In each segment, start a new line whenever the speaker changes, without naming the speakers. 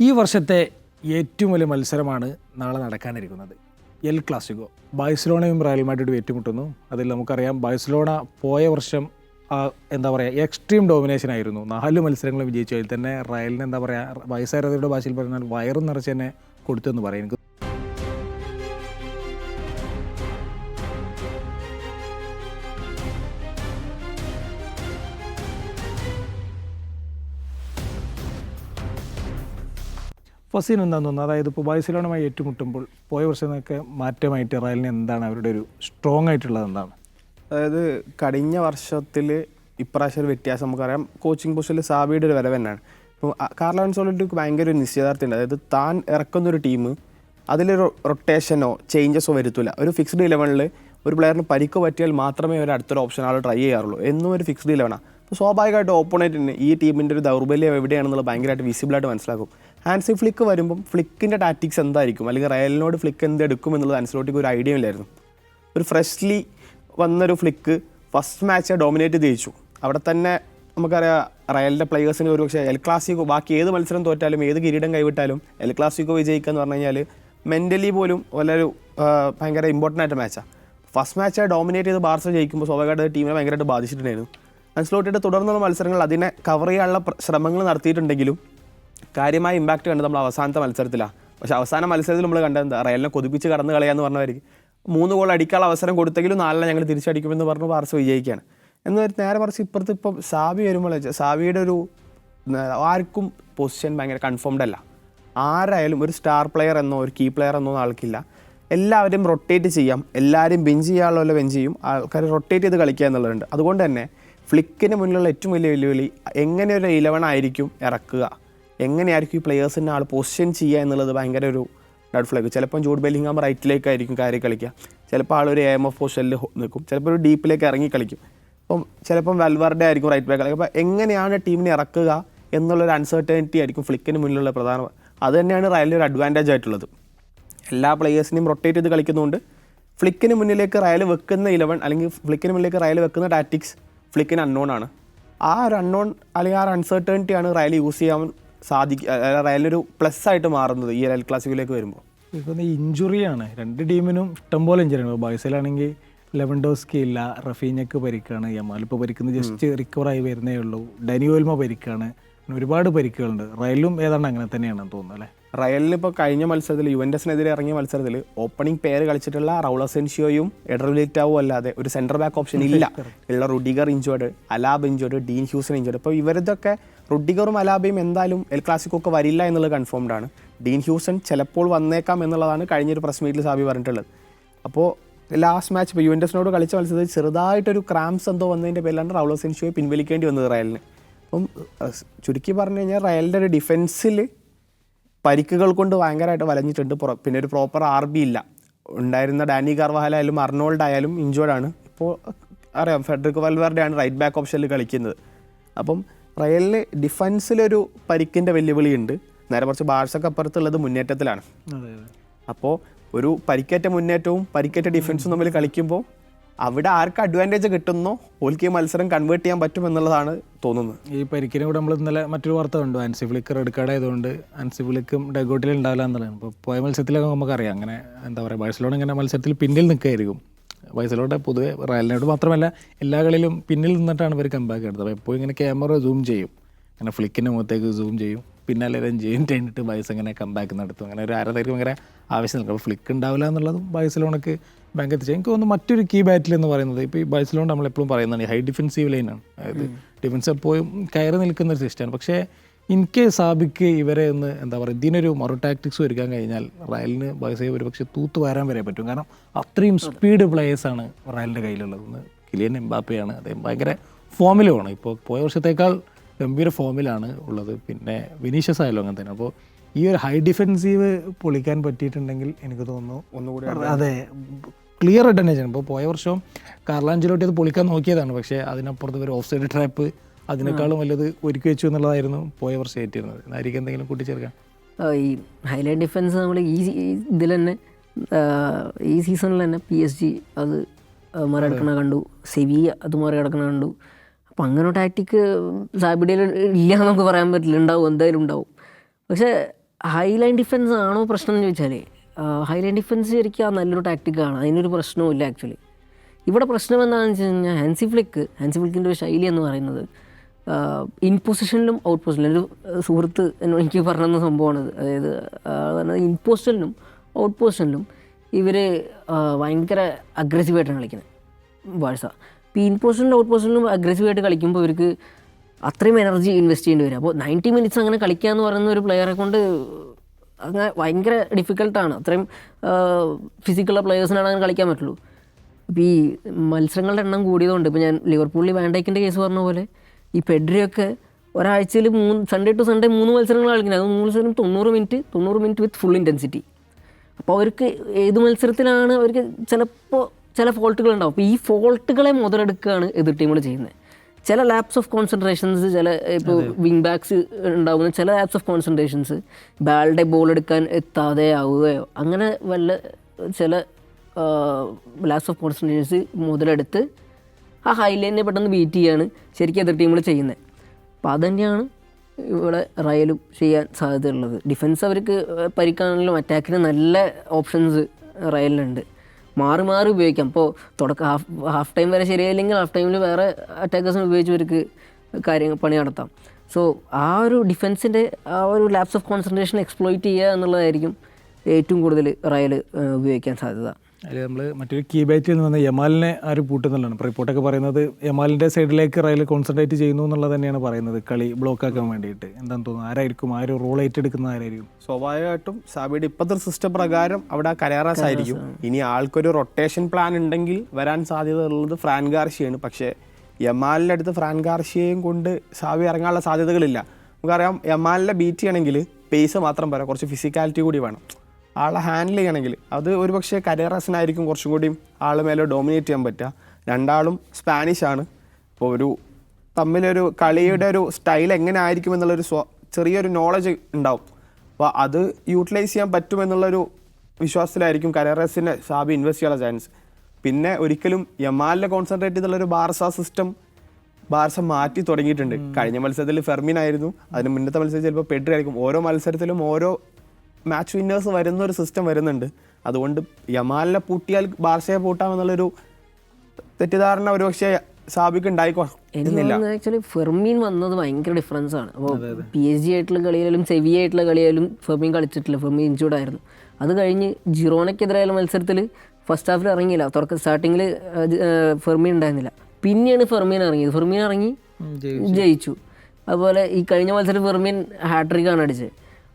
ഈ വർഷത്തെ ഏറ്റവും വലിയ മത്സരമാണ് നാളെ നടക്കാനിരിക്കുന്നത്. El Clasico. ബാഴ്സലോണയും റയൽ മാഡ്രിഡും ഏറ്റുമുട്ടുന്നു. അതിൽ നമുക്കറിയാം ബാഴ്സലോണ പോയ വർഷം എന്താ പറയുക എക്സ്ട്രീം ഡോമിനേഷൻ ആയിരുന്നു. നാല് മത്സരങ്ങളും വിജയിച്ചു. അതിൽ തന്നെ റയലിന് എന്താ പറയുക വയസ്സാരതയുടെ ഭാഷയിൽ പറഞ്ഞാൽ വയറും നിറച്ച് തന്നെ കൊടുത്തെന്ന് പറയും. എനിക്ക് ഫസീൻ എന്താണെന്ന് തോന്നുന്നത് അതായത് ഇപ്പോൾ ബാഴ്സലോണയുമായി ഏറ്റുമുട്ടുമ്പോൾ പോയ വർഷം നിന്നൊക്കെ മാറ്റമായിട്ട് റയലിന് എന്താണ് അവരുടെ ഒരു സ്ട്രോങ് ആയിട്ടുള്ളത് എന്താണ്?
അതായത് കഴിഞ്ഞ വർഷത്തിൽ ഇപ്രാവശ്യം ഒരു വ്യത്യാസം നമുക്കറിയാം. കോച്ചിങ് പൊസിഷനിൽ സാബിയുടെ ഒരു വരവ് തന്നെയാണ്. ഇപ്പോൾ കാർലോൺസോളിക്ക് ഭയങ്കര ഒരു നിശ്ചയദാർത്ഥ്യമുണ്ട് അതായത് താൻ ഇറക്കുന്ന ഒരു ടീം അതിലൊരു റൊട്ടേഷനോ ചേഞ്ചസോ വരുത്തില്ല. ഒരു ഫിക്സ്ഡ് ഇലവനിൽ ഒരു പ്ലെയറിന് പരിക്ക് പറ്റിയാൽ മാത്രമേ അവർ അടുത്തൊരു ഓപ്ഷൻ ആൾ ട്രൈ ചെയ്യാറുള്ളൂ. എന്നും ഒരു ഫിക്സ്ഡ് ഇലവനാണ് അപ്പോൾ സ്വാഭാവികമായിട്ട് ഓപ്പോണേറ്റിന് ഈ ടീമിന്റെ ഒരു ദൗർബല്യം എവിടെയാണെന്നുള്ളത് ഭയങ്കരമായിട്ട് വിസിബിളായിട്ട് മനസ്സിലാക്കും. ഹാൻസി ഫ്ലിക്ക് വരുമ്പം ഫ്ലിക്കിന്റെ ടാറ്റിക്സ് എന്തായിരിക്കും? അല്ലെങ്കിൽ റയലിനോട് ഫ്ലിക്ക് എന്ത് എടുക്കും എന്നുള്ളത് അൻസലോട്ടിക്ക് ഒരു ഐഡിയ ഇല്ലായിരുന്നു. ഒരു ഫ്രഷ്ലി വന്നൊരു ഫ്ലിക്ക് ഫസ്റ്റ് മാച്ച് ഡോമിനേറ്റ് ചെയ്യിച്ചു. അവിടെ തന്നെ നമുക്കറിയാം റയലിന്റെ പ്ലേയേഴ്സിന് ഒരു പക്ഷേ എൽ ക്ലാസിക്കോ ബാക്കി ഏത് മത്സരം തോറ്റാലും ഏത് കിരീടം കൈവിട്ടാലും എൽ ക്ലാസിക്കോ വിജയിക്കുക എന്ന് പറഞ്ഞു കഴിഞ്ഞാൽ മെന്റലി പോലും വളരെ ഭയങ്കര ഇമ്പോർട്ടന്റ് ആയിട്ട് മാച്ചാണ് ഫസ്റ്റ് മാച്ച് ഡോമിനേറ്റ് ചെയ്ത് ബാർസ ജയിക്കുമ്പോൾ സ്വാഭാവികമായിട്ട് ടീമിനെ ഭയങ്കരമായിട്ട് ബാധിച്ചിട്ടുണ്ടായിരുന്നു. അൻസ്ലോട്ടിയുടെ തുടർന്നുള്ള മത്സരങ്ങൾ അതിനെ കവർ ചെയ്യാനുള്ള ശ്രമങ്ങൾ നടത്തിയിട്ടുണ്ടെങ്കിലും കാര്യമായ ഇമ്പാക്റ്റ് കണ്ടത് നമ്മൾ അവസാനത്തെ മത്സരത്തിലാണ് പക്ഷേ അവസാന മത്സരത്തിൽ നമ്മൾ കണ്ടത് എന്താ? റയലിനെ കൊതിപ്പിച്ച് കടന്ന് കളയാന്ന് പറഞ്ഞവർക്ക് മൂന്ന് ഗോൾ അടിക്കാനുള്ള അവസരം കൊടുത്തെങ്കിലും നാലിനെ ഞങ്ങൾ തിരിച്ചടിക്കുമെന്ന് പറഞ്ഞു പാർസ് വിജയിക്കുകയാണ്. എന്നാൽ നേരെ മറിച്ച് ഇപ്പുറത്ത് ഇപ്പം സാവി വരുമ്പോൾ സാവിയുടെ ഒരു ആർക്കും പൊസിഷൻ ഭയങ്കര കൺഫേംഡ് അല്ല. ആരായാലും ഒരു സ്റ്റാർ പ്ലെയർ എന്നോ ഒരു കീ പ്ലെയർ എന്നോ ആൾക്കില്ല. എല്ലാവരും റൊട്ടേറ്റ് ചെയ്യാം. എല്ലാവരും ബെഞ്ച് ചെയ്യാനുള്ള ബെഞ്ച് ചെയ്യും. ആൾക്കാർ റൊട്ടേറ്റ് ചെയ്ത് കളിക്കുക എന്നുള്ളതുണ്ട് അതുകൊണ്ട് തന്നെ ഫ്ലിക്കിന് മുന്നിലുള്ള ഏറ്റവും വലിയ വെല്ലുവിളി എങ്ങനെ ഒരു ഇലവൺ ആയിരിക്കും ഇറക്കുക. എങ്ങനെയായിരിക്കും ഈ പ്ലെയേഴ്സിനെ ആൾ പൊസിഷൻ ചെയ്യുക എന്നുള്ളത് ഭയങ്കര ഒരു ഡൗട്ട് ഫ്ലാഗ് ചിലപ്പം ജൂഡ് ബെല്ലിംഗാം റൈറ്റിലേക്കായിരിക്കും കയറി കളിക്കുക. ചിലപ്പോൾ ആളൊരു എം എഫ് പൊസിഷനിൽ നിൽക്കും. ചിലപ്പോൾ ഒരു ഡീപ്പിലേക്ക് ഇറങ്ങി കളിക്കും. അപ്പം ചിലപ്പം വെൽവറുടെ ആയിരിക്കും റൈറ്റ് ബാക്ക് കളിക്കുക അപ്പോൾ എങ്ങനെയാണ് ടീമിനെ ഇറക്കുക എന്നുള്ളൊരു അൺസർട്ടനിറ്റി ആയിരിക്കും ഫ്ലിക്കിന് മുന്നിലുള്ള പ്രധാന അത് തന്നെയാണ് റയലിന്റെ ഒരു അഡ്വാന്റേജ് ആയിട്ടുള്ളത്. എല്ലാ പ്ലെയേഴ്സിനെയും റൊട്ടേറ്റ് ചെയ്ത് കളിക്കുന്നതുകൊണ്ട് ഫ്ലിക്കിന് മുന്നിലേക്ക് റയൽ വെക്കുന്ന ഇലവൻ അല്ലെങ്കിൽ ഫ്ലിക്കിന് മുന്നിലേക്ക് റയൽ വെക്കുന്ന ടാറ്റിക്സ് ഫ്ലിക്കിന് അൺനോൺ ആണ്. ആ ഒരു അൺനോൺ അല്ലെങ്കിൽ ആ ഒരു അൺസർട്ടനിറ്റിയാണ് റയൽ യൂസ് ചെയ്യാൻ സാധിക്കുക റയലൊരു പ്ലസ് ആയിട്ട് മാറുന്നത് ഈ എൽ ക്ലാസിക്കിലേക്ക് വരുമ്പോൾ
ഇപ്പം ഇഞ്ചുറിയാണ് രണ്ട് ടീമിനും ഇഷ്ടംപോലെ ഇഞ്ചുറിയാണ് ബാഴ്സലാണെങ്കിൽ ലെവൻഡോസ്കി ഇല്ല റഫീനക്ക് പരിക്കാണ് യമാൽ ഇപ്പോൾ പരിക്കുന്നത് ജസ്റ്റ് റിക്കവറായി വരുന്നേ ഉള്ളൂ. ഡനിയോൽമ പരിക്കാണ്. ഒരുപാട് പരിക്കുകളുണ്ട്. റയലും ഏതാണ്ട് അങ്ങനെ തന്നെയാണെന്ന് തോന്നുന്നത് അല്ലേ?
റയലിന് ഇപ്പോൾ കഴിഞ്ഞ മത്സരത്തിൽ യുവൻഡസിനെതിരെ ഇറങ്ങിയ മത്സരത്തിൽ ഓപ്പണിംഗ് പേര് കളിച്ചിട്ടുള്ള റൗളസെൻഷിയോയും എഡർവിലിറ്റാവും അല്ലാതെ ഒരു സെന്റർ ബാക്ക് ഓപ്ഷൻ ഇല്ല. ഉള്ള Rudiger injured Alaba injured Dean Huijsen injured ഇപ്പോൾ ഇവരതൊക്കെ റുഡിഗറും അലാബയും എന്തായാലും എൽ ക്ലാസിക്കോ ഒക്കെ വരില്ല എന്നുള്ളത് കൺഫേംഡ് ആണ്. ഡീൻ ഹ്യൂസൺ ചിലപ്പോൾ വന്നേക്കാം എന്നുള്ളതാണ് കഴിഞ്ഞൊരു പ്രസ് മീറ്റിൽ സാബി പറഞ്ഞിട്ടുള്ളത്. അപ്പോൾ ലാസ്റ്റ് മാച്ച് ഇപ്പോൾ യുവന്റസിനോട് കളിച്ച മത്സരത്തിൽ ചെറുതായിട്ടൊരു ക്രാംസ് എന്തോ വന്നതിന്റെ പേരിലാണ് റൗളസെൻഷിയോയെ പിൻവലിക്കേണ്ടി വന്നത് റയലിന്. അപ്പം ചുരുക്കി പറഞ്ഞു കഴിഞ്ഞാൽ റയലിന്റെ ഒരു ഡിഫൻസിൽ പരിക്കുകൾ കൊണ്ട് ഭയങ്കരമായിട്ട് വലഞ്ഞിട്ടുണ്ട്. പിന്നെ ഒരു പ്രോപ്പർ ആർ ബി ഇല്ല. ഉണ്ടായിരുന്ന ഡാനി കാർവാഹൽ ആയാലും അർണോൾഡ് ആയാലും ഇഞ്ചോർഡാണ് ഇപ്പോൾ അറിയാം ഫെഡറിക് വൽവറുടെ ആണ് റൈറ്റ് ബാക്ക് ഓപ്ഷനിൽ കളിക്കുന്നത്. അപ്പം റയലിന് ഡിഫൻസിലൊരു പരിക്കിന്റെ വെല്ലുവിളിയുണ്ട്. നേരെ കുറച്ച് ബാഴ്സൊക്കെ അപ്പുറത്തുള്ളത് മുന്നേറ്റത്തിലാണ്. അപ്പോൾ ഒരു പരിക്കേറ്റ മുന്നേറ്റവും പരിക്കേറ്റ ഡിഫൻസും തമ്മിൽ കളിക്കുമ്പോൾ അവിടെ ആർക്ക് അഡ്വാന്റേജ് കിട്ടുന്നോ ഓൽക്ക് ഈ മത്സരം കൺവേർട്ട് ചെയ്യാൻ പറ്റും എന്നുള്ളതാണ് തോന്നുന്നത്.
ഈ പരിക്കിനെ കൂടെ നമ്മൾ ഇന്നലെ മറ്റൊരു വാർത്ത കണ്ടു. ആൻസി ഫ്ലിക്ക് റെഡ് കാർഡ് ആയതുകൊണ്ട് ആൻസി ഫ്ലിക്കും ഡെഗോട്ടിൽ ഉണ്ടാവില്ല എന്നുള്ളതാണ് ഇപ്പോൾ പോയ മത്സരത്തിലൊക്കെ നമുക്കറിയാം. അങ്ങനെ എന്താ പറയുക ബാഴ്സലോണ ഇങ്ങനെ മത്സരത്തിൽ പിന്നിൽ നിൽക്കുകയായിരിക്കും. ബാഴ്സലോണ പൊതുവെ റയലിനോട് മാത്രമല്ല എല്ലാ കളിയിലും പിന്നിൽ നിന്നിട്ടാണ് ഇവർ കമ്പാക്ക് എടുത്തത്. അപ്പോൾ എപ്പോഴും ഇങ്ങനെ ക്യാമറ സൂം ചെയ്യും. അങ്ങനെ ഫ്ലിക്കിന്റെ മുഖത്തേക്ക് സൂം ചെയ്യും. പിന്നാലെ ജെയിൻ കഴിഞ്ഞിട്ട് വയസ്സ് ഇങ്ങനെ കമ്പാക്ക് നടത്തും. അങ്ങനെ ഒരു ആരാധകർക്ക് ഭയങ്കര ആവശ്യം നിൽക്കും അപ്പോൾ ഫ്ലിക്ക് ഉണ്ടാവില്ല എന്നുള്ളതും വയസ്സിലോണക്ക് ബാങ്ക് എത്തിച്ചു. എനിക്ക് തോന്നുന്നു മറ്റൊരു കീ ബാറ്റിൽ എന്ന് പറയുന്നത് ഇപ്പോൾ ഈ ബാഴ്സലോൺ നമ്മളെപ്പോഴും പറയുന്നതാണ് ഹൈ ഡിഫൻസീവ് ലൈനാണ് അതായത് ഡിഫൻസ് എപ്പോഴും കയറി നിൽക്കുന്ന ഒരു സിസ്റ്റമാണ് പക്ഷേ ഇൻ കേസ് സാബിക്ക് ഇവരെ ഒന്ന് എന്താ പറയുക ഇതിനൊരു മറു ടാക്ടിക്സ് ഒരുക്കാൻ കഴിഞ്ഞാൽ റയലിന് ബൈസയെ ഒരു പക്ഷേ തൂത്ത് വരാൻ വരെ പറ്റും. കാരണം അത്രയും സ്പീഡ് പ്ലേയേഴ്സാണ് റയലിന്റെ കയ്യിലുള്ളത്. ഒന്ന് കിലിയൻ എംബാപ്പയാണ്. അദ്ദേഹം ഭയങ്കര ഫോമിലുമാണ് ഇപ്പോൾ പോയ വർഷത്തേക്കാൾ ഗംഭീര ഫോമിലാണ് ഉള്ളത്. പിന്നെ വിനീഷ്യസ് ആയാലും അങ്ങനെ തന്നെ. അപ്പോൾ ഈ ഒരു ഹൈ ഡിഫെൻസീവ് പൊളിക്കാൻ പറ്റിയിട്ടുണ്ടെങ്കിൽ എനിക്ക് തോന്നുന്നു
ഒന്നുകൂടി
അതെ. ക്ലിയർ അഡ്വാന്റേജ് ആണ്. ഇപ്പോൾ പോയ വർഷം കാർലാഞ്ചിലോട്ട് അത് പൊളിക്കാൻ നോക്കിയതാണ്. പക്ഷേ അതിനപ്പുറത്ത് ഒരു ഓഫ് സൈഡ് ട്രാപ്പ് അതിനേക്കാളും വലുത് ഒരുക്കി വെച്ചു എന്നുള്ളതായിരുന്നു പോയ വർഷം ഏറ്റിരുന്നത്. എന്നായിരിക്കും എന്തെങ്കിലും കൂട്ടിച്ചേർക്കാൻ?
ആ, ഈ ഹൈലൈറ്റ് ഡിഫൻസ് നമ്മൾ ഈ ഇതിൽ തന്നെ ഈ സീസണിൽ തന്നെ പി എസ് ജി അത് മറികടക്കണ കണ്ടു. സെവിയ അത് മറികടക്കണ കണ്ടു. അപ്പം അങ്ങനെ ടാക്റ്റിക് സാബിഡിയിൽ ഇല്ല എന്ന് നമുക്ക് പറയാൻ പറ്റില്ല. ഉണ്ടാവും എന്തായാലും ഉണ്ടാവും. പക്ഷേ ഹൈലൈൻ ഡിഫൻസ് ആണോ പ്രശ്നം എന്ന് ചോദിച്ചാൽ ഹൈലൈൻ ഡിഫൻസ് ശരിക്കും ആ നല്ലൊരു ടാക്ടിക്കാണ് അതിനൊരു പ്രശ്നവും ഇല്ല ആക്ച്വലി ഇവിടെ പ്രശ്നം എന്താണെന്ന് വെച്ച് കഴിഞ്ഞാൽ ഹാൻസി ഫ്ലിക്ക് ഹാൻസി ഫ്ലിക്കിന്റെ ഒരു ശൈലി എന്ന് പറയുന്നത് ഇൻ പൊസിഷനിലും ഔട്ട് പൊസിഷനിലും ഒരു സുഹൃത്ത് എനിക്ക് പറഞ്ഞ സംഭവമാണത്. അതായത് ഇൻ പൊസിഷനിലും ഔട്ട് പൊസിഷനിലും ഇവർ ഭയങ്കര അഗ്രസീവായിട്ടാണ് കളിക്കുന്നത്. ബാഴ്സ ഇപ്പോൾ ഇൻ പൊസിഷനിലും ഔട്ട് പൊസിഷനിലും അഗ്രസീവായിട്ട് കളിക്കുമ്പോൾ ഇവർക്ക് അത്രയും എനർജി ഇൻവെസ്റ്റ് ചെയ്യേണ്ടി വരും. അപ്പോൾ നയന്റി മിനിറ്റ്സ് അങ്ങനെ കളിക്കുക എന്ന് പറയുന്ന ഒരു പ്ലെയറെ കൊണ്ട് അങ്ങനെ ഭയങ്കര ഡിഫിക്കൽട്ടാണ്. അത്രയും ഫിസിക്കലുള്ള പ്ലെയേഴ്സിനാണ് അങ്ങനെ കളിക്കാൻ പറ്റുള്ളൂ. അപ്പോൾ ഈ മത്സരങ്ങളുടെ എണ്ണം കൂടിയതുകൊണ്ട് ഇപ്പോൾ ഞാൻ ലിവർപൂളിൽ വാൻഡൈക്കിന്റെ കേസ് പറഞ്ഞ പോലെ ഈ പെഡ്രിയൊക്കെ ഒരാഴ്ചയിൽ മൂന്ന് സൺഡേ ടു സൺഡേ മൂന്ന് മത്സരങ്ങൾ കളിക്കുന്നത്. അത് മൂന്ന് മത്സരം തൊണ്ണൂറ് മിനിറ്റ് തൊണ്ണൂറ് മിനിറ്റ് വിത്ത് ഫുൾ ഇന്റൻസിറ്റി അപ്പോൾ അവർക്ക് ഏത് മത്സരത്തിലാണ് അവർക്ക് ചിലപ്പോൾ ചില ഫോൾട്ടുകൾ ഉണ്ടാവും. അപ്പോൾ ഈ ഫോൾട്ടുകളെ മുതലെടുക്കുകയാണ് എതിർ ടീമുകൾ ചെയ്യുന്നത്. ചില ലാപ്സ് ഓഫ് കോൺസെൻട്രേഷൻസ് ചില ഇപ്പോൾ വിങ് ബാക്സ് ഉണ്ടാകുന്ന ചില ലാപ്സ് ഓഫ് കോൺസെൻട്രേഷൻസ് ബാളുടെ ബോൾ എടുക്കാൻ എത്താതെ ആവുകയോ അങ്ങനെ വല്ല ചില ലാപ്സ് ഓഫ് കോൺസെൻട്രേഷൻസ് മുതലെടുത്ത് ആ ഹൈലൈനെ പെട്ടെന്ന് ബീറ്റ് ചെയ്യാണ് ശരിക്കും എതിർ ടീമുകൾ ചെയ്യുന്നത്. അപ്പോൾ അതുതന്നെയാണ് ഇവിടെ റയലും ചെയ്യാൻ സാധ്യതയുള്ളത്. ഡിഫൻസ് അവർക്ക് പരിക്കാണെങ്കിലും അറ്റാക്കിന് നല്ല ഓപ്ഷൻസ് റയലിനുണ്ട് മാറി മാറി ഉപയോഗിക്കാം. അപ്പോൾ തുടക്ക ഹാഫ് ഹാഫ് ടൈം വരെ ശരിയായില്ലെങ്കിൽ ഹാഫ് ടൈമിൽ വേറെ അറ്റാക്കേഴ്സിനെ ഉപയോഗിച്ച് ഇവർക്ക് കാര്യങ്ങൾ പണി നടത്താം. സോ ആ ഒരു ഡിഫൻസിന്റെ ആ ഒരു ലാപ്സ് ഓഫ് കോൺസെൻട്രേഷൻ എക്സ്പ്ലോയിറ്റ് ചെയ്യുക എന്നുള്ളതായിരിക്കും ഏറ്റവും കൂടുതൽ റയൽ ഉപയോഗിക്കാൻ സാധ്യത.
അതിൽ നമ്മൾ മറ്റൊരു കീ ബാറ്റിൽ നിന്ന് വന്ന യമാലിനെ ആര് പൂട്ടുന്നുള്ളതാണ്. റിപ്പോർട്ടൊക്കെ പറയുന്നത് യമാലിന്റെ സൈഡിലേക്ക് റയൽ കോൺസെൻട്രേറ്റ് ചെയ്യുന്നു എന്നുള്ളത് തന്നെയാണ് പറയുന്നത് കളി ബ്ലോക്ക് ആക്കാൻ വേണ്ടിയിട്ട്. എന്താണെന്ന് തോന്നുന്നു? ആരായിരിക്കും? ആ ഒരു റോൾ ഏറ്റെടുക്കുന്ന ആരായിരിക്കും?
സ്വാഭാവികമായിട്ടും സാബിയുടെ ഇപ്പോഴത്തെ സിസ്റ്റം പ്രകാരം അവിടെ കരാറാസ് ആയിരിക്കും. ഇനി ആൾക്കൊരു റൊട്ടേഷൻ പ്ലാൻ ഉണ്ടെങ്കിൽ വരാൻ സാധ്യത ഉള്ളത് ഫ്രാൻ ഗാർഷിയാണ്. പക്ഷേ യമാലിന്റെ അടുത്ത് ഫ്രാൻ ഗാർഷിയയും കൊണ്ട് സാബി ഇറങ്ങാനുള്ള സാധ്യതകളില്ല. നമുക്കറിയാം യമാലിനെ ബീറ്റ് ചെയ്യണമെങ്കിൽ പേസ് മാത്രം പോരാ കുറച്ച് ഫിസിക്കാലിറ്റി കൂടി വേണം. ആളെ ഹാൻഡിൽ ചെയ്യണമെങ്കിൽ അത് ഒരു പക്ഷേ കരേറസിനായിരിക്കും കുറച്ചും കൂടിയും ആൾ മേലെ ഡോമിനേറ്റ് ചെയ്യാൻ പറ്റുക. രണ്ടാളും സ്പാനിഷ് ആണ്. അപ്പോൾ ഒരു തമ്മിലൊരു കളിയുടെ ഒരു സ്റ്റൈൽ എങ്ങനെ ആയിരിക്കും എന്നുള്ളൊരു സ്വ ചെറിയൊരു നോളജ് ഉണ്ടാവും. അപ്പോൾ അത് യൂട്ടിലൈസ് ചെയ്യാൻ പറ്റുമെന്നുള്ളൊരു വിശ്വാസത്തിലായിരിക്കും കരറസിനെ സാബി ഇൻവെസ്റ്റ് ചെയ്യാനുള്ള ചാൻസ് പിന്നെ ഒരിക്കലും യമാലിനെ കോൺസെൻട്രേറ്റ് ചെയ്തുള്ളൊരു ബാർസ സിസ്റ്റം ബാർസ മാറ്റി തുടങ്ങിയിട്ടുണ്ട്. കഴിഞ്ഞ മത്സരത്തിൽ ഫെർമിൻ ആയിരുന്നു. അതിന് മുന്നത്തെ മത്സരത്തിൽ ചിലപ്പോൾ പെഡ്രി ആയിരിക്കും. ഓരോ മത്സരത്തിലും ഓരോ മാച്ച് വിന്നേഴ്സ് വരുന്ന ഒരു സിസ്റ്റം വരുന്നുണ്ട്. അതുകൊണ്ട് യമാലിനെ പൂട്ടിയാൽ ബാർസയെ പൂട്ടാമെന്നുള്ളൊരു തെറ്റിദ്ധാരണ ഒരുപക്ഷെ സാബിക്ക് ഉണ്ടായിക്കോ
ആക്ച്വലി ഫെർമീൻ വന്നത് ഭയങ്കര ഡിഫറൻസ് ആണ്. അപ്പോൾ പി എസ് ജി ആയിട്ടുള്ള കളിയിലും സെവി ആയിട്ടുള്ള കളിയായാലും ഫെർമീൻ കളിച്ചിട്ടില്ല. ഫെർമീൻ ഇഞ്ചൂർഡ് ആയിരുന്നു. അത് കഴിഞ്ഞ് ജിറോണയ്ക്കെതിരായ മത്സരത്തിൽ ഫസ്റ്റ് ഹാഫിൽ ഇറങ്ങിയില്ല. തുടക്കം സ്റ്റാർട്ടിങ്ങിൽ ഫെർമീൻ ഉണ്ടായിരുന്നില്ല. പിന്നെയാണ് ഫെർമീൻ ഇറങ്ങിയത്. ഫെർമീൻ ഇറങ്ങി ജയിച്ചു. അതുപോലെ ഈ കഴിഞ്ഞ മത്സരം ഫെർമീൻ ഹാട്രിക്കാണ് അടിച്ചത്.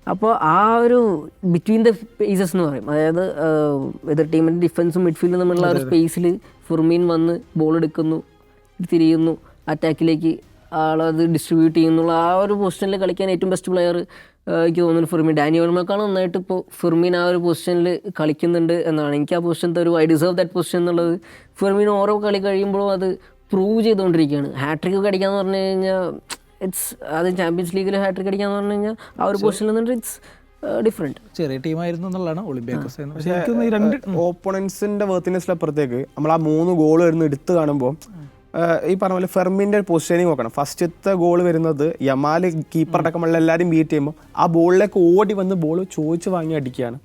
അപ്പോൾ ആ ഒരു ബിറ്റ്വീൻ ദ പേസസ് എന്ന് പറയും. അതായത് എതിർ ടീമിന്റെ ഡിഫൻസും മിഡ്ഫീൽഡും തമ്മിലുള്ള ആ ഒരു സ്പേസിൽ ഫുർമീൻ വന്ന് ബോൾ എടുക്കുന്നു തിരിയുന്നു അറ്റാക്കിലേക്ക് ആളത് ഡിസ്ട്രിബ്യൂട്ട് ചെയ്യുന്നുള്ള ആ ഒരു പൊസിഷനിൽ കളിക്കാൻ ഏറ്റവും ബെസ്റ്റ് പ്ലെയർ എനിക്ക് തോന്നുന്നു ഫിർമീൻ. ഡാനി ഓൾമേക്കാൾ നന്നായിട്ട് ഇപ്പോൾ ഫിർമീൻ ആ ഒരു പൊസിഷനിൽ കളിക്കുന്നുണ്ട് എന്നാണ്. എനിക്ക് ആ പൊസിഷൻ തരും ഐ ഡിസേർവ് ദാറ്റ് പൊസിഷൻ എന്നുള്ളത് ഫിർമീൻ ഓരോ കളി കഴിയുമ്പോഴും അത് പ്രൂവ് ചെയ്തുകൊണ്ടിരിക്കുകയാണ്. ഹാട്രിക്ക് ഒക്കെ അടിക്കാന്ന് പറഞ്ഞു കഴിഞ്ഞാൽ ഇറ്റ്സ് അത് ചാമ്പ്യൻസ് ലീഗിൽ ഹാട്രിക് അടിക്കാന്ന് പറഞ്ഞു കഴിഞ്ഞാൽ ആ ഒരു പൊസിഷനിൽ നിന്നിട്ട് ഇറ്റ്സ് ഡിഫറെന്റ്
ചെറിയ ടീമായിരുന്നു എന്നുള്ളതാണ് ഒളിമ്പിയാക്കസ് എന്ന്. പക്ഷേ എനിക്ക് ഈ രണ്ട്
ഓപ്പോണൻസിന്റെ വേർത്തിനെസ്സിന് അപ്പുറത്തേക്ക് നമ്മൾ ആ മൂന്ന് ഗോൾ വരുന്ന എടുത്ത് കാണുമ്പോൾ ഈ പറഞ്ഞ പോലെ ഫെർമിന്റെ പൊസിഷനിങ് നോക്കണം. ഫസ്റ്റത്തെ ഗോൾ വരുന്നത് യമാൽ കീപ്പർ അടക്കമുള്ള എല്ലാവരും ബീറ്റ് ചെയ്യുമ്പോൾ ആ ബോളിലേക്ക് ഓടി വന്ന് ബോൾ ചോദിച്ച് വാങ്ങി അടിക്കുകയാണ്.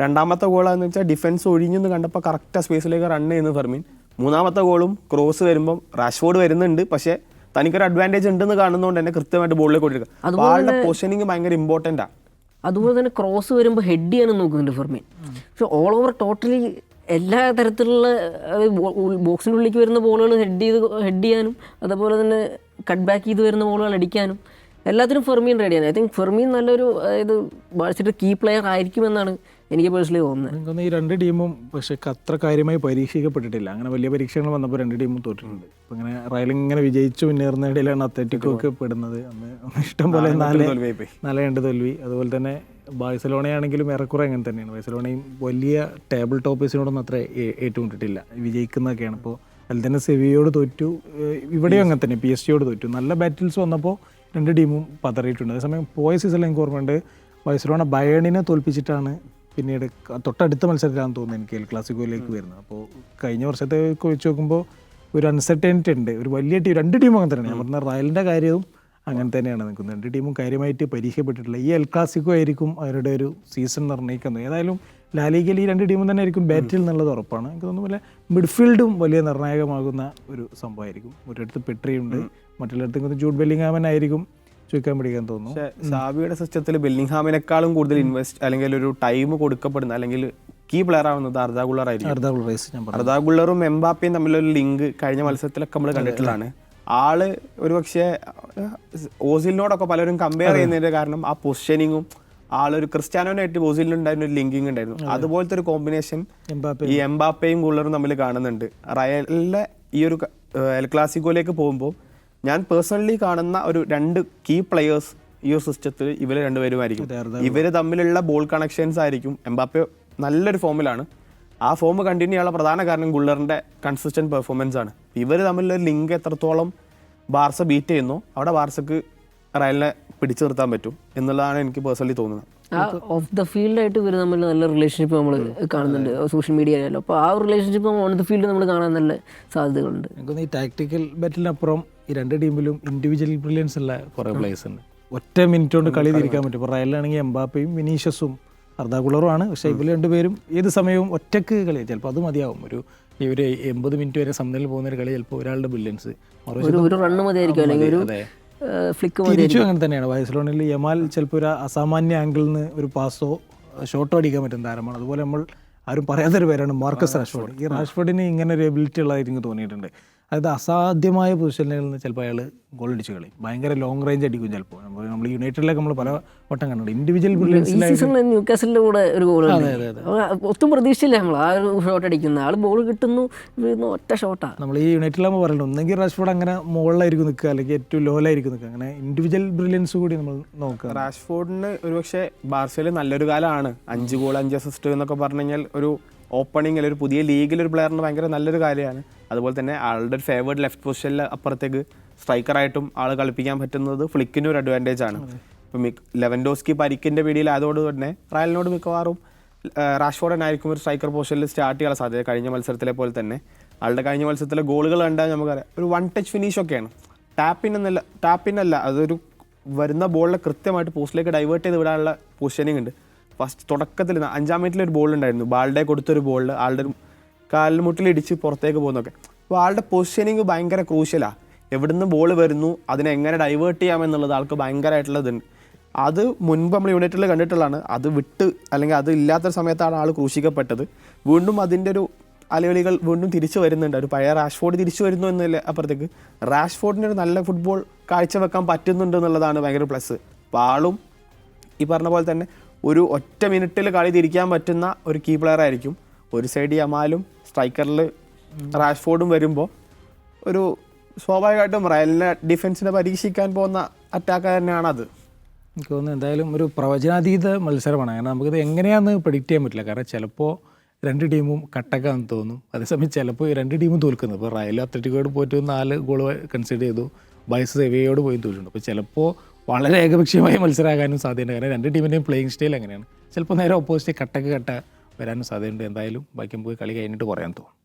രണ്ടാമത്തെ ഗോളാന്ന് വെച്ചാൽ ഡിഫൻസ് ഒഴിഞ്ഞെന്ന് കണ്ടപ്പോൾ കറക്റ്റ് ആ സ്പേസിലേക്ക് റൺ ചെയ്യുന്നു ഫെർമിൻ. മൂന്നാമത്തെ ഗോളും ക്രോസ് വരുമ്പം റാഷ്ഫോർഡ് വരുന്നുണ്ട്. പക്ഷേ തനിക്കൊരു അഡ്വാന്റേജ് ഉണ്ടെന്ന് കാണുന്നതുകൊണ്ട് തന്നെ കൃത്യമായിട്ട് ബോളിലേക്ക് കൊടുക്കുക ആളുടെ പൊസിഷനിങ് ഭയങ്കര ഇമ്പോർട്ടന്റ് ആണ്
അതുപോലെ തന്നെ ക്രോസ് വരുമ്പോൾ ഹെഡ് ചെയ്യാനും നോക്കുന്നുണ്ട് ഫെർമീൻ പക്ഷെ ഓൾ ഓവർ ടോട്ടലി എല്ലാ തരത്തിലുള്ള ബോക്സിന്റെ ഉള്ളിലേക്ക് വരുന്ന ബോളുകൾ ഹെഡ് ചെയ്ത് ഹെഡ് ചെയ്യാനും അതുപോലെ തന്നെ കട്ട് ബാക്ക് ചെയ്ത് വരുന്ന ബോളുകൾ അടിക്കാനും എല്ലാത്തിനും ഫെർമീൻ റെഡിയാണ് ഐ തിങ്ക് ഫെർമീൻ നല്ലൊരു അതായത് ബാഴ്സിന്റെ കീ പ്ലെയർ ആയിരിക്കുമെന്നാണ് എനിക്ക് പേഴ്സണലി തോന്നുന്നത്
ഈ രണ്ട് ടീമും പക്ഷേ അത്ര കാര്യമായി പരീക്ഷിക്കപ്പെട്ടിട്ടില്ല. അങ്ങനെ വലിയ പരീക്ഷകൾ വന്നപ്പോൾ രണ്ട് ടീമും തോറ്റിട്ടുണ്ട്. അപ്പോൾ ഇങ്ങനെ റയൽ ഇങ്ങനെ വിജയിച്ചു മുന്നേറുന്ന ഇടയിലാണ് അത്ലറ്റിക്കോ. ഒക്കെ പെടുന്നത്. അന്ന് ഇഷ്ടംപോലെ ഇഷ്ടം പോലെ നാല് നാല് രണ്ട് തോൽവി. അതുപോലെ തന്നെ ബാഴ്സലോണയാണെങ്കിലും ഏറെക്കുറെ അങ്ങനെ തന്നെയാണ്. ബാഴ്സലോണയും വലിയ ടേബിൾ ടോപ്പേഴ്സിനോടൊന്നും അത്ര ഏറ്റുമുട്ടിട്ടില്ല. വിജയിക്കുന്നതൊക്കെയാണ്. അപ്പോൾ അതിൽ തന്നെ സെവിയോട് തോറ്റു. ഇവിടെയും അങ്ങനെ തന്നെ. പി എസ് ജിയോട് തോറ്റു. നല്ല ബാറ്റിൽസ് വന്നപ്പോൾ രണ്ട് ടീമും പതറിയിട്ടുണ്ട്. അതേസമയം പോയ സീസണിൽ എനിക്ക് ഓർമ്മയുണ്ട്. ബാഴ്സലോണ ബയേണിനെ തോൽപ്പിച്ചിട്ടാണ് പിന്നീട് തൊട്ടടുത്ത മത്സരത്തിലാണെന്ന് തോന്നുന്നു എനിക്ക് എൽ ക്ലാസിക്കോയിലേക്ക് വരുന്നത്. അപ്പോൾ കഴിഞ്ഞ വർഷത്തെ വെച്ച് നോക്കുമ്പോൾ ഒരു അൺസർട്ടേണിറ്റി ഉണ്ട്. ഒരു വലിയ ടീം രണ്ട് ടീമും അങ്ങനെ തന്നെയാണ്. ഞാൻ പറഞ്ഞ റയലിന്റെ കാര്യവും അങ്ങനെ തന്നെയാണ് നിൽക്കുന്നത്. രണ്ട് ടീമും കാര്യമായിട്ട് പരീക്ഷപ്പെട്ടിട്ടില്ല. ഈ എൽ ക്ലാസിക്കോ ആയിരിക്കും അവരുടെ ഒരു സീസൺ നിർണയിക്കുന്നത്. ഏതായാലും ലാലിഗയിൽ ഈ രണ്ട് ടീമും തന്നെ ആയിരിക്കും ബാറ്റിൽ എന്നുള്ളത് ഉറപ്പാണ്. എനിക്ക് തോന്നുന്നു പോലെ മിഡ്ഫീൽഡും വലിയ നിർണായകമാകുന്ന ഒരു സംഭവമായിരിക്കും. ഒരിടത്ത് പെട്രിയുണ്ട് മറ്റുള്ളിടത്ത് ജൂഡ് ബെല്ലിംഗാമൻ ആയിരിക്കും. ചുക്കാൻ പിടിക്കാൻ തോന്നുന്നു.
സാബിയുടെ സിസ്റ്റത്തിൽ ബെല്ലിംഗ്ഹാമിനേക്കാളും കൂടുതൽ ഇൻവെസ്റ്റ് അല്ലെങ്കിൽ ഒരു ടൈം കൊടുക്കപ്പെടുന്ന അല്ലെങ്കിൽ കീ പ്ലെയർ ആവുന്നത് അർദാഗുള്ളർ ആയിരിക്കും. അർദാഗുള്ളറും എംബാപ്പയും തമ്മിലൊരു ലിങ്ക് കഴിഞ്ഞ മത്സരത്തിലൊക്കെ നമ്മൾ കണ്ടിട്ടുള്ളതാണ്. ആൾ ഒരു പക്ഷേ ഓസിലിനോടൊക്കെ പലരും കമ്പയർ ചെയ്യുന്നതിന്റെ കാരണം ആ പൊസിഷനിങ്ങും ആളൊരു ക്രിസ്ത്യാനോനായിട്ട് ബോസിലുണ്ടായിരുന്ന ഒരു ലിങ്കിങ് ഉണ്ടായിരുന്നു. അതുപോലത്തെ ഒരു കോമ്പിനേഷൻ ഈ എംബാപ്പയും ഗുള്ളറും തമ്മിൽ കാണുന്നുണ്ട്. റയലിലെ ഈ ഒരു എൽ ക്ലാസിക്കോയിലേക്ക് പോകുമ്പോൾ ഞാൻ പേഴ്സണലി കാണുന്ന ഒരു രണ്ട് കീ പ്ലെയേഴ്സ് ഈ ഒരു സിസ്റ്റത്തിൽ ഇവർ രണ്ടുപേരുമായിരിക്കും. ഇവർ തമ്മിലുള്ള ബോൾ കണക്ഷൻസ് ആയിരിക്കും. എംബാപ്പെ നല്ലൊരു ഫോമിലാണ് ആ ഫോം കണ്ടിന്യൂ ചെയ്യാനുള്ള പ്രധാന കാരണം ഗുള്ളറിന്റെ കൺസിസ്റ്റന്റ് പെർഫോമൻസ് ആണ്. ഇവർ തമ്മിലുള്ള ലിങ്ക് എത്രത്തോളം ബാർസ ബീറ്റ് ചെയ്യുന്നു അവിടെ ബാർസക്ക് റയലിനെ പിടിച്ചു നിർത്താൻ പറ്റും എന്നുള്ളതാണ് എനിക്ക് പേഴ്സണലി തോന്നുന്നത്.
ഓഫ് ദ ഫീൽഡ് ആയിട്ട് ഇവർ തമ്മിൽ നല്ല റിലേഷൻഷിപ്പ് നമ്മൾ കാണുന്നുണ്ട് സോഷ്യൽ മീഡിയ ആയാലും. അപ്പോൾ ആ റിലേഷൻഷിപ്പ് ഓൺ ദ ഫീൽഡ് നമ്മൾ കാണാൻ നല്ല സാധ്യതകളുണ്ട്.
ഈ ടാക്ടിക്കൽ ബാറ്റിനപ്പുറം ഈ രണ്ട് ടീമിലും ഇൻഡിവിജ്വൽ ബ്രില്യൻസ് ഉള്ള കുറേ പ്ലേയേഴ്സ് ഉണ്ട്. ഒറ്റ മിനിറ്റ് കൊണ്ട് കളി തിരിക്കാൻ പറ്റും. ഇപ്പോൾ റയലിലാണെങ്കിൽ എംബാപ്പയും വിനീഷ്യസും അർദ്ധാകുളറുമാണ് പക്ഷേ ഇവർ രണ്ടുപേരും ഏത് സമയവും ഒറ്റയ്ക്ക് കളി ചിലപ്പോൾ അത് മതിയാവും. ഒരു ഈ ഒരു എൺപത് മിനിറ്റ് വരെ സമനില പോകുന്ന ഒരു കളി ചിലപ്പോൾ ഒരാളുടെ ബ്രില്യൻസ്
ഒരു ഒരു റണ്ണ് മതിയായിരിക്കും. അല്ലെങ്കിൽ ഒരു ഫ്ലിക്ക്
തിരിച്ചും അങ്ങനെ തന്നെയാണ്. ബാഴ്സലോണയിൽ യമാൽ ചിലപ്പോൾ ഒരു അസാമാന്യ ആംഗിളിൽ നിന്ന് ഒരു പാസോ ഷോട്ടോ അടിക്കാൻ പറ്റുന്ന താരമാണ്. അതുപോലെ നമ്മൾ ആരും പറയാത്തൊരു പേരാണ് മാർക്കസ് റാഷ്ഫോർഡ്. ഈ റാഷ്ഫോർഡിന് ഇങ്ങനെ ഒരു എബിലിറ്റി ഉള്ളതായിട്ട് എനിക്ക് തോന്നിയിട്ടുണ്ട്. അതായത് അസാധ്യമായ പൊസിഷനിൽ നിന്ന് ചിലപ്പോൾ അയാൾ ഗോൾ അടിച്ച് കളി ഭയങ്കര ലോങ് റേഞ്ച് അടിക്കും ചിലപ്പോൾ നമ്മൾ നമ്മൾ യുണൈറ്റഡിലൊക്കെ നമ്മൾ പല വട്ടം കണ്ടിട്ടുണ്ട്. ഇൻഡിവിജ്വൽ
ഈ സീസണിൽ ന്യൂ കാസലിന്റെ കൂടെ ഒരു ഗോൾ ഒട്ടും പ്രതീക്ഷയില്ല നമ്മൾ ആ ഒരു ഷോട്ട് അടിക്കുന്ന ആൾ ബോൾ കിട്ടുന്നു ഒറ്റ ഷോട്ടാണ്
നമ്മൾ ഈ യുണൈറ്റഡിലാകുമ്പോൾ പറയുന്നത് ഒന്നെങ്കിൽ റാഷ്ഫോർഡ് അങ്ങനെ മുകളിലായിരിക്കും നിൽക്കുക അല്ലെങ്കിൽ ഏറ്റവും ലോയിലായിരിക്കും നിൽക്കുക. അങ്ങനെ ഇൻഡിവിജ്വൽ ബ്രില്യൻസ് കൂടി നമ്മൾ നോക്കുക.
റാഷ്ഫോർഡിന് ഒരുപക്ഷെ ബാർസയിൽ നല്ലൊരു കാലമാണ്. അഞ്ച് ഗോൾ അഞ്ച് അസിസ്റ്റ് എന്നൊക്കെ പറഞ്ഞു കഴിഞ്ഞാൽ ഒരു ഓപ്പണിംഗ് ഒരു പുതിയ ലീഗിൽ ഒരു പ്ലെയറിന് ഭയങ്കര നല്ലൊരു കാര്യമാണ്. അതുപോലെ തന്നെ ആളുടെ ഒരു ഫേവേർഡ് ലെഫ്റ്റ് പൊസിഷനിൽ അപ്പുറത്തേക്ക് സ്ട്രൈക്കറായിട്ടും ആൾ കളിപ്പിക്കാൻ പറ്റുന്നത് ഫ്ലിക്കിന് ഒരു അഡ്വാന്റേജ് ആണ്. ഇപ്പം ലെവൻഡോസ്കി പരിക്കിന്റെ പിടിയിലായതോട് തന്നെ റയലിനോട് മിക്കവാറും റാഷ്ഫോർഡനായിരിക്കും ഒരു സ്ട്രൈക്കർ പൊസിഷനിൽ സ്റ്റാർട്ട് ചെയ്യാൻ സാധ്യത. കഴിഞ്ഞ മത്സരത്തിലെ പോലെ തന്നെ ആളുടെ കഴിഞ്ഞ മത്സരത്തിലെ ഗോളുകൾ കണ്ടാൽ നമുക്കറിയാം. ഒരു വൺ ടച്ച് ഫിനിഷ് ഒക്കെയാണ്. ടാപ്പിൻ എന്നല്ല ടാപ്പിൻ അല്ല അതൊരു വരുന്ന ബോളിനെ കൃത്യമായിട്ട് പോസ്റ്റിലേക്ക് ഡൈവേർട്ട് ചെയ്ത് വിടാനുള്ള പൊസിഷനിങ് ഉണ്ട്. ഫസ്റ്റ് തുടക്കത്തിൽ അഞ്ചാം മിനിറ്റിൽ ഒരു ബോൾ ഉണ്ടായിരുന്നു. ബാളുടെ കൊടുത്തൊരു ബോൾ ആളുടെ കാലിൽ മുട്ടിലിടിച്ച് പുറത്തേക്ക് പോകുന്നൊക്കെ അപ്പോൾ ആളുടെ പൊസിഷനിങ് ഭയങ്കര ക്രൂഷ്യലാണ് എവിടുന്ന് ബോൾ വരുന്നു അതിനെ എങ്ങനെ ഡൈവേർട്ട് ചെയ്യാമെന്നുള്ളത് ആൾക്ക് ഭയങ്കരമായിട്ടുള്ളതുണ്ട് അത് മുൻപ് നമ്മൾ യൂണിറ്റിൽ കണ്ടിട്ടുള്ളതാണ്. അത് വിട്ട് അല്ലെങ്കിൽ അത് ഇല്ലാത്ത സമയത്താണ് ആൾ ക്രൂശിക്കപ്പെട്ടത്. വീണ്ടും അതിന്റെ ഒരു അലവിളികൾ വീണ്ടും തിരിച്ചു വരുന്നുണ്ട്. ഒരു പഴയ റാഷ്ഫോർഡ് തിരിച്ചു വരുന്നു എന്നല്ല അപ്പുറത്തേക്ക്. റാഷ്ഫോർഡിന്റെ ഒരു നല്ല ഫുട്ബോൾ കാഴ്ചവെക്കാൻ പറ്റുന്നുണ്ട് എന്നുള്ളതാണ് ഭയങ്കര പ്ലസ് അപ്പോൾ ആളും ഈ പറഞ്ഞ പോലെ തന്നെ ഒരു ഒറ്റ മിനിറ്റിൽ കളി തിരിക്കാൻ പറ്റുന്ന ഒരു കീ പ്ലെയർ ആയിരിക്കും. ഒരു സൈഡ് യമാലും സ്ട്രൈക്കറിൽ റാഷ്ഫോർഡും വരുമ്പോൾ ഒരു സ്വാഭാവികമായിട്ടും റയലിനെ ഡിഫൻസിനെ പരീക്ഷിക്കാൻ പോകുന്ന അറ്റാക്ക് തന്നെയാണ് അത്.
എനിക്ക് തോന്നുന്നു എന്തായാലും ഒരു പ്രവചനാതീത മത്സരമാണ്. കാരണം നമുക്കിത് എങ്ങനെയാണെന്ന് പ്രിഡിക്റ്റ് ചെയ്യാൻ പറ്റില്ല. കാരണം ചിലപ്പോൾ രണ്ട് ടീമും കട്ടക്കാന്ന് തോന്നും അതേസമയം ചിലപ്പോൾ രണ്ട് ടീമും തോൽക്കുന്നു. ഇപ്പോൾ റയൽ അത്ലറ്റിക്കോട് പോയിട്ട് നാല് ഗോൾ കൺസിഡർ ചെയ്തു. ബൈസ് സെവിയോട് പോയി തോറ്റുണ്ട് അപ്പോൾ ചിലപ്പോൾ വളരെ ഏകപക്ഷീയമായ മത്സരമാകാനും സാധ്യതയുണ്ട്. കാരണം രണ്ട് ടീമിന്റെയും പ്ലേയിങ് സ്റ്റൈൽ അങ്ങനെയാണ് ചിലപ്പോൾ നേരെ ഓപ്പോസിറ്റ് കട്ടക്ക് കട്ട വരാനും സാധ്യതയുണ്ട്. എന്തായാലും ബാക്കി പോയി കളി കഴിഞ്ഞിട്ട് പറയാൻ തോന്നും.